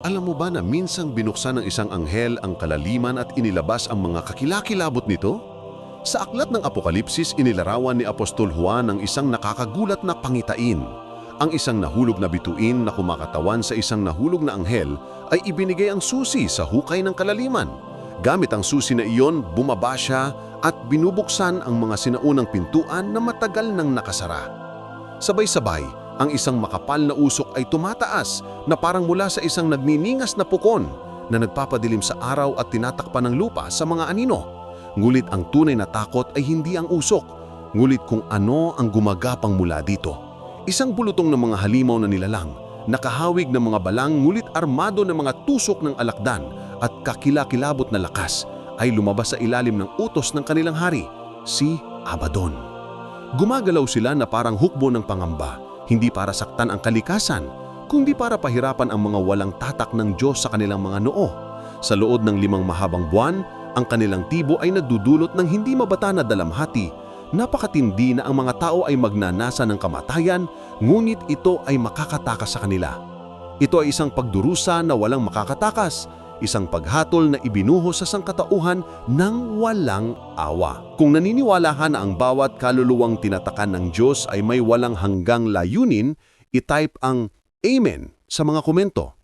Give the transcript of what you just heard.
Alam mo ba na minsang binuksan ng isang anghel ang kalaliman at inilabas ang mga kakilakilabot nito? Sa aklat ng Apokalipsis, inilarawan ni Apostol Juan ang isang nakakagulat na pangitain. Ang isang nahulog na bituin na kumakatawan sa isang nahulog na anghel ay ibinigay ang susi sa hukay ng kalaliman. Gamit ang susi na iyon, bumaba siya at binubuksan ang mga sinaunang pintuan na matagal nang nakasara. Sabay-sabay, ang isang makapal na usok ay tumataas na parang mula sa isang nagniningas na pukon na nagpapadilim sa araw at tinatakpan ng lupa sa mga anino. Ngulit ang tunay na takot ay hindi ang usok, ngulit kung ano ang gumagapang mula dito. Isang bulutong ng mga halimaw na nilalang, nakahawig ng mga balang ngulit armado ng mga tusok ng alakdan at kakilakilabot na lakas ay lumabas sa ilalim ng utos ng kanilang hari, si Abaddon. Gumagalaw sila na parang hukbo ng pangamba, hindi para saktan ang kalikasan, kundi para pahirapan ang mga walang tatak ng Diyos sa kanilang mga noo. Sa loob ng limang mahabang buwan, ang kanilang tibo ay nagdudulot ng hindi mabata na dalamhati. Napakatindi na ang mga tao ay magnanasa ng kamatayan, ngunit ito ay makakatakas sa kanila. Ito ay isang pagdurusa na walang makakatakas, isang paghatol na ibinuho sa sangkatauhan ng walang awa. Kung naniniwala ka na ang bawat kaluluwang tinatakan ng Diyos ay may walang hanggang layunin, itype ang Amen sa mga komento.